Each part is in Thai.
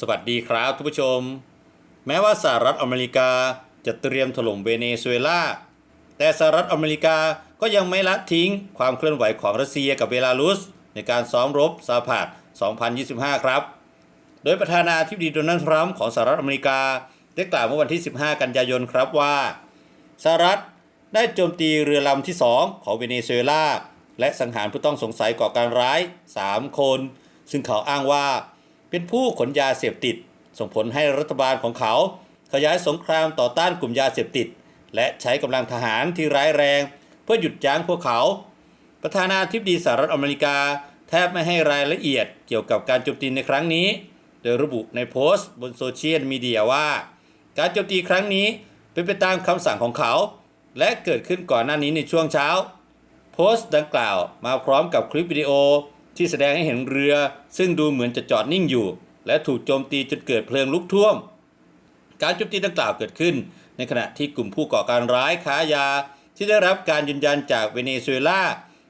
สวัสดีครับทุกผู้ชม แม้ว่าสหรัฐอเมริกาจะเตรียมถล่มเวเนซุเอลา แต่สหรัฐอเมริกาก็ยังไม่ละทิ้งความเคลื่อนไหวของรัสเซียกับเบลารุส ในการซ้อมรบซาพาด2025 ครับ โดยประธานาธิบดีโดนัลด์ทรัมป์ของสหรัฐอเมริกา ได้กล่าวเมื่อวันที่ 15 กันยายนครับว่าสหรัฐได้โจมตีเรือลำที่ 2 ของเวเนซุเอลาและสังหารผู้ต้องสงสัยก่อการร้าย 3 คน ซึ่งเขาอ้างว่า เป็นผู้ขนยาเสพติด ส่งผลให้รัฐบาลของเขา ขยายสงครามต่อต้านกลุ่มยาเสพติด และใช้กำลังทหารที่ร้ายแรง เพื่อหยุดยั้งพวกเขา ประธานาธิบดีสหรัฐอเมริกา แทบไม่ให้รายละเอียดเกี่ยวกับการโจมตีในครั้งนี้ โดยระบุในโพสต์บนโซเชียลมีเดียว่า การโจมตีครั้งนี้เป็นไปตามคำสั่งของเขา และเกิดขึ้นก่อนหน้านี้ในช่วงเช้า โพสต์ดังกล่าวมาพร้อมกับคลิปวิดีโอ ที่แสดงให้เห็นเรือ ซึ่งดูเหมือนจะจอดนิ่งอยู่ และถูกโจมตีจนเกิดเพลิงลุกท่วม การโจมตีดังกล่าวเกิดขึ้น ในขณะที่กลุ่มผู้ก่อการร้ายค้ายา ที่ได้รับการยืนยันจากเวเนซุเอลา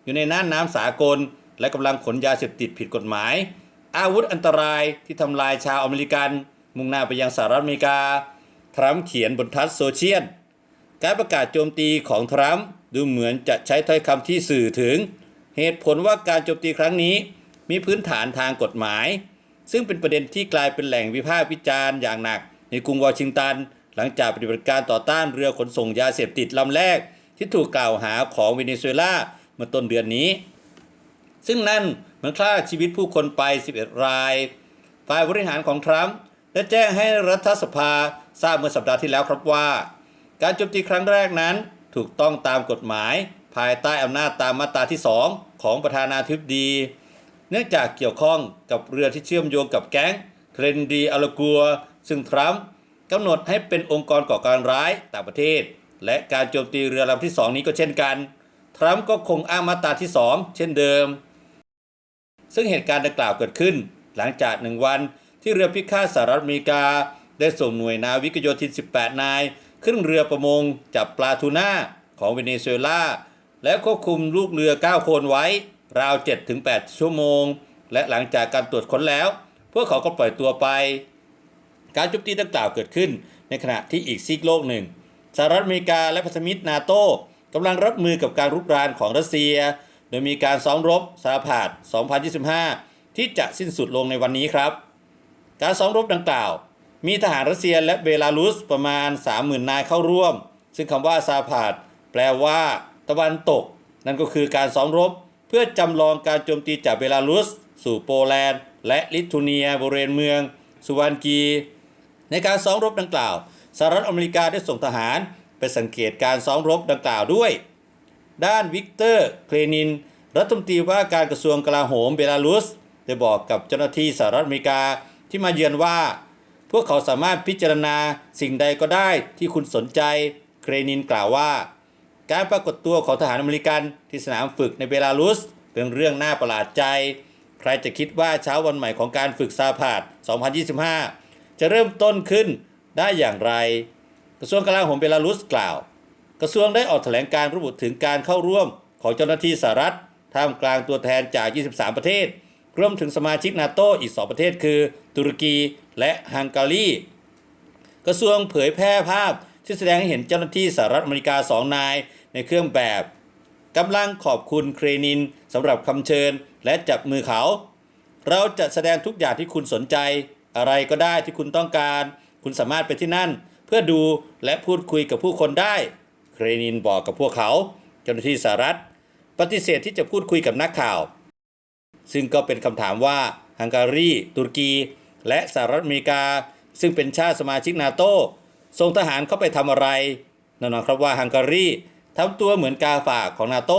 อยู่ในน่านน้ำสากล และกำลังขนยาเสพติดผิดกฎหมาย อาวุธอันตรายที่ทำลายชาวอเมริกัน มุ่งหน้าไปยังสหรัฐอเมริกา ทรัมป์เขียนบนทัศโซเชียลการประกาศโจมตีของทรัมป์ดูเหมือนจะใช้ถ้อยคำที่สื่อถึง เหตุผลว่าการโจมตีครั้งนี้มีพื้นฐานทางกฎหมาย ซึ่งเป็นประเด็นที่กลายเป็นแหล่งวิพากษ์วิจารณ์อย่างหนัก ในกรุงวอชิงตัน หลังจากปฏิบัติการต่อต้านเรือขนส่งยาเสพติดลำแรก ที่ถูกกล่าวหาของเวเนซุเอลาเมื่อต้นเดือนนี้ ซึ่งนั่นมันฆ่าชีวิตผู้คนไป 11 ราย ฝ่ายบริหารของทรัมป์ได้แจ้งให้รัฐสภาทราบเมื่อสัปดาห์ที่แล้วครับว่า การโจมตีครั้งแรกนั้นถูกต้องตามกฎหมาย ภายใต้อำนาจตามมาตราที่ 2 ของประธานาธิบดี เนื่องจากเกี่ยวข้องกับเรือที่เชื่อมโยงกับแก๊งเทรนดีอาลกัว ซึ่งทรัมป์กำหนดให้เป็นองค์กรก่อการร้ายต่างประเทศ และการโจมตีเรือลำที่ 2 นี้ก็เช่นกัน ทรัมป์ก็คงอ้างมาตราที่ 2 เช่นเดิม ซึ่งเหตุการณ์ดังกล่าวเกิดขึ้น หลังจากหนึ่งวันที่เรือพิฆาตสหรัฐอเมริกา ได้ส่งหน่วยนาวิกโยธิน 18 นาย ขึ้นเรือประมงจับปลาทูน่าของเวเนซุเอลา และควบคุมลูกเรือ 9 คนไว้ ราว 7-8 ชั่วโมง และหลังจากการตรวจค้นแล้ว พวกเขาก็ปล่อยตัวไป การโจมตีดังกล่าวเกิดขึ้น ในขณะที่อีกซีกโลกหนึ่งสหรัฐอเมริกาและพันธมิตรนาโต้กำลังรับมือกับการรุกรานของรัสเซีย โดยมีการซ้อมรบสหภาพ2025 ที่จะสิ้นสุดลงในวันนี้ครับ การซ้อมรบดังกล่าว มีทหารรัสเซียและเบลารุสประมาณ 30,000 นายเข้าร่วม ซึ่งคำว่าซาพาดแปลว่า ตะวันตก นั่นก็คือการซ้อมรบ เพื่อจำลองการโจมตีจากเบลารุส สู่โปแลนด์ และลิทัวเนียบริเวณเมือง สุวรรณกี ในการซ้อมรบดังกล่าวสหรัฐอเมริกาได้ส่งทหารไปสังเกตการซ้อมรบดังกล่าวด้วย ด้านวิกเตอร์ เคลนิน รัฐมนตรีว่าการกระทรวงกลาโหมเบลารุส ได้บอกกับเจ้าหน้าที่สหรัฐอเมริกาที่มาเยือนว่า พวกเขาสามารถพิจารณาสิ่งใดก็ได้ที่คุณสนใจ เครนินกล่าวว่า การปรากฏตัวของทหารอเมริกันที่สนามฝึกในเบลารุส เป็นเรื่องน่าประหลาดใจ ใครจะคิดว่าเช้าวันใหม่ของการฝึกซาพาด 2025 จะเริ่มต้นขึ้นได้อย่างไร กระทรวงกลาโหมเบลารุสกล่าว กระทรวงได้ออกแถลงการระบุถึงการเข้าร่วมของเจ้าหน้าที่สหรัฐท่ามกลางตัวแทนจาก 23 ประเทศ รวมถึงสมาชิกนาโตอีก 2 ประเทศคือ ตุรกีและฮังการี กระทรวงเผยแพร่ภาพ ที่แสดงให้เห็นเจ้าหน้าที่สหรัฐอเมริกา2นายในเครื่องแบบกำลังขอบคุณเครนินสำหรับคำเชิญและจับมือเขา เราจะแสดงทุกอย่างที่คุณสนใจ อะไรก็ได้ที่คุณต้องการ คุณสามารถไปที่นั่น เพื่อดูและพูดคุยกับผู้คนได้ เครนินบอกกับพวกเขา เจ้าหน้าที่สหรัฐ ปฏิเสธที่จะพูดคุยกับนักข่าว ซึ่งก็เป็นคำถามว่าฮังการี ตุรกี และสหรัฐอเมริกา ซึ่งเป็นชาติสมาชิกนาโต ส่งทหารเข้าไปทำอะไรแน่นอนครับว่าฮังการีทำตัวเหมือนกาฝากของนาโต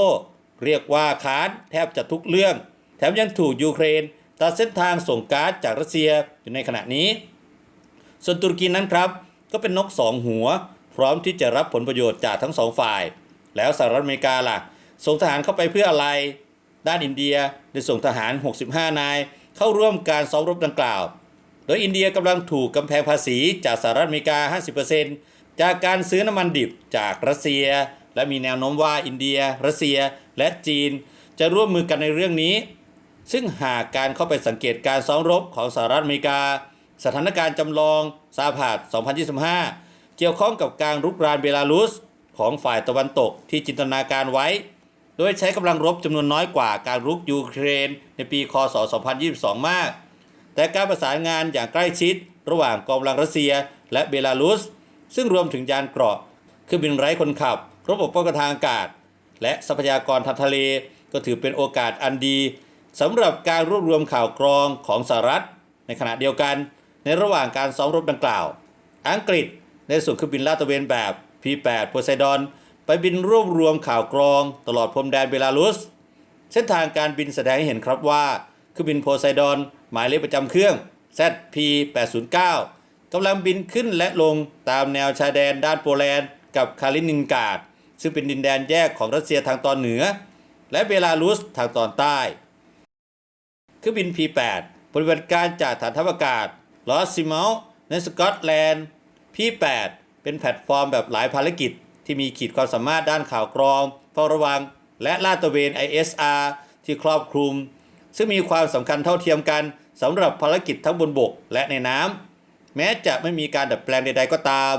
เรียกว่าค้านแทบจะทุกเรื่อง แถมยังถูกยูเครนตัดเส้นทางส่งก๊าซจากรัสเซียอยู่ในขณะนี้ ส่วนตุรกีนั้นครับ ก็เป็นนกสองหัว พร้อมที่จะรับผลประโยชน์จากทั้งสองฝ่าย แล้วสหรัฐอเมริกาล่ะ ส่งทหารเข้าไปเพื่ออะไร ด้านอินเดียได้ส่งทหาร 65 นาย เข้าร่วมการซ้อมรบดังกล่าว โดยอินเดียกำลังถูกกำแพงภาษีจากสหรัฐอเมริกา 50%จากการซื้อน้ำมันดิบจากรัสเซีย และมีแนวโน้มว่าอินเดีย รัสเซีย และจีน จะร่วมมือกันในเรื่องนี้ ซึ่งหากการเข้าไปสังเกตการซ้อมรบของสหรัฐอเมริกา สถานการณ์จำลองซาพาด2025 เกี่ยวข้องกับการรุกรานเบลารุสของฝ่ายตะวันตกที่จินตนาการไว้ โดยใช้กำลังรบจำนวนน้อยกว่าการรุกยูเครนในปีคศ 2022 มาก แต่การประสานงานอย่างใกล้ชิด ระหว่างกองกำลังรัสเซีย และเบลารุส ซึ่งรวมถึงยานเกราะเครื่องบินไร้คนขับ ระบบป้องกันทางอากาศ และทรัพยากรทางทะเลก็ถือเป็นโอกาสอันดีสำหรับการรวบรวมข่าวกรองของสหรัฐ ในขณะเดียวกัน ในระหว่างการซ้อมรบดังกล่าว อังกฤษได้ส่งเครื่องบินลาดตระเวนแบบ P8 โพไซดอนไปบินรวบรวมข่าวกรอง ตลอดพรมแดนเบลารุส เส้นทางการบินแสดงให้เห็นครับว่าเครื่องบินโพไซดอน หมายเลขประจำเครื่อง ZP809 กำลังบินขึ้นและลงตามแนวชายแดนด้านโปแลนด์กับคาลินินกาดซึ่งเป็นดินแดนแยกของรัสเซียทางตอนเหนือ และเบลารุสทางตอนใต้เครื่องบิน P8 ปฏิบัติการจากฐานทัพอากาศลอสซิมอลในสกอตแลนด์ P8 เป็นแพลตฟอร์มแบบหลายภารกิจ ที่มีขีดความสามารถด้านข่าวกรองเฝ้าระวัง และลาดตระเวน ISR ที่ครอบคลุม ซึ่งมีความสำคัญเท่าเทียมกัน สำหรับภารกิจทั้งบนบกและในน้ำแม้จะไม่มีการดัดแปลงใด ๆ ก็ตาม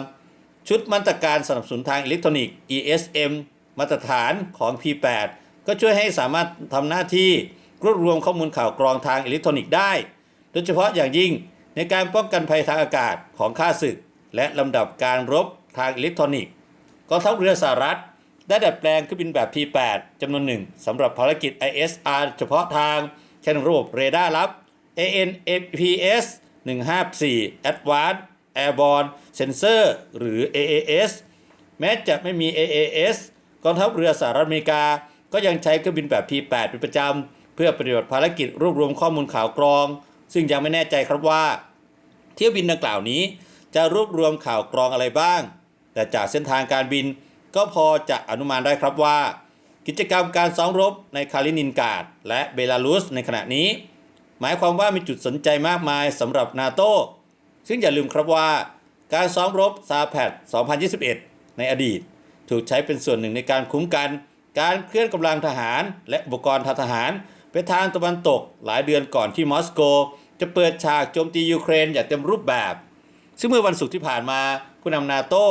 ชุดมาตรการสนับสนุนทางอิเล็กทรอนิกส์ ESM มาตรฐานของ P8 ก็ช่วยให้สามารถทำหน้าที่รวบรวมข้อมูลข่าวกรองทางอิเล็กทรอนิกส์ได้ โดยเฉพาะอย่างยิ่งในการป้องกันภัยทางอากาศของข้าศึก และลำดับการรบทางอิเล็กทรอนิกส์กองทัพเรือสหรัฐ ได้ดัดแปลงเครื่องบินแบบ P8 จำนวนหนึ่งสำหรับภารกิจ ISR เฉพาะทางใช้ระบบเรดาร์ลับ ANAPS 154 Advanced Airborne Sensor หรือ AAS แม้จะไม่มี AAS กองทัพเรือสหรัฐอเมริกา ก็ยังใช้เครื่องบินแบบ P8 เป็นประจำ เพื่อปฏิบัติภารกิจรวบรวมข้อมูลข่าวกรอง ซึ่งยังไม่แน่ใจครับว่า เที่ยวบินดังกล่าวนี้ จะรวบรวมข่าวกรองอะไรบ้าง แต่จากเส้นทางการบินก็พอจะอนุมานได้ครับว่า กิจกรรมการซ้อมรบในคาลินินกาดและเบลารุสในขณะนี้ หมายความว่ามีจุดสนใจมากมายสำหรับนาโต้ซึ่งอย่าลืมครับว่าการซ้อมรบซาแพด2021 ในอดีต ถูกใช้เป็นส่วนหนึ่งในการคุ้มกัน การเคลื่อนกำลังทหาร และอุปกรณ์ทางทหารไปทางตะวันตกหลายเดือนก่อนที่มอสโก จะเปิดฉากโจมตียูเครนอย่างเต็มรูปแบบ ซึ่งเมื่อวันศุกร์ที่ผ่านมาผู้นำนาโต้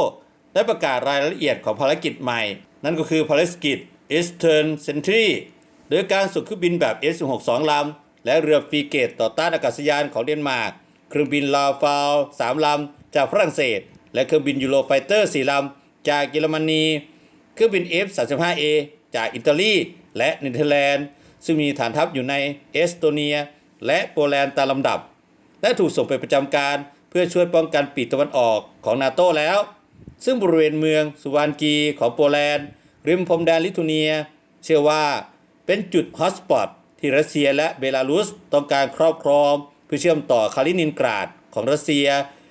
ได้ประกาศรายละเอียดของภารกิจใหม่ นั่นก็คือภารกิจ Eastern Sentry โดยการส่งเครื่องบินแบบ S-16 สองลำ และเรือฟรีเกตต่อต้านอากาศยานของเดนมาร์ก เครื่องบินลาฟาลสามลำ จากฝรั่งเศส และเครื่องบินยูโรไฟเตอร์สี่ลำ จากเยอรมนี เครื่องบิน F-35A จากอิตาลีและเนเธอร์แลนด์ ซึ่งมีฐานทัพอยู่ในเอสโตเนีย และโปแลนด์ตามลำดับ และถูกส่งไปประจำการเพื่อช่วยป้องกันปีกตะวันออกของนาโตแล้ว ซึ่งบริเวณเมืองสุวานกีของโปแลนด์ริมพรมแดนลิทัวเนีย เชื่อว่าเป็นจุดฮอตสปอต ที่รัสเซียและเบลารุสต้องการครอบครองเพื่อเชื่อมต่อคาลินินกราดของรัสเซีย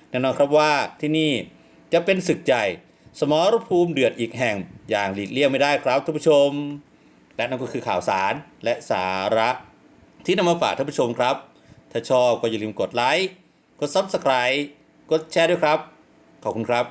แน่นอนครับว่าที่นี่จะเป็นศึกใหญ่สมรภูมิเดือดอีกแห่งอย่างหลีกเลี่ยงไม่ได้ครับท่านผู้ชม และนั่นก็คือข่าวสารและสาระที่นำมาฝากท่านผู้ชมครับ ถ้าชอบก็อย่าลืมกดไลค์กด Subscribe กดแชร์ด้วยครับ ขอบคุณครับ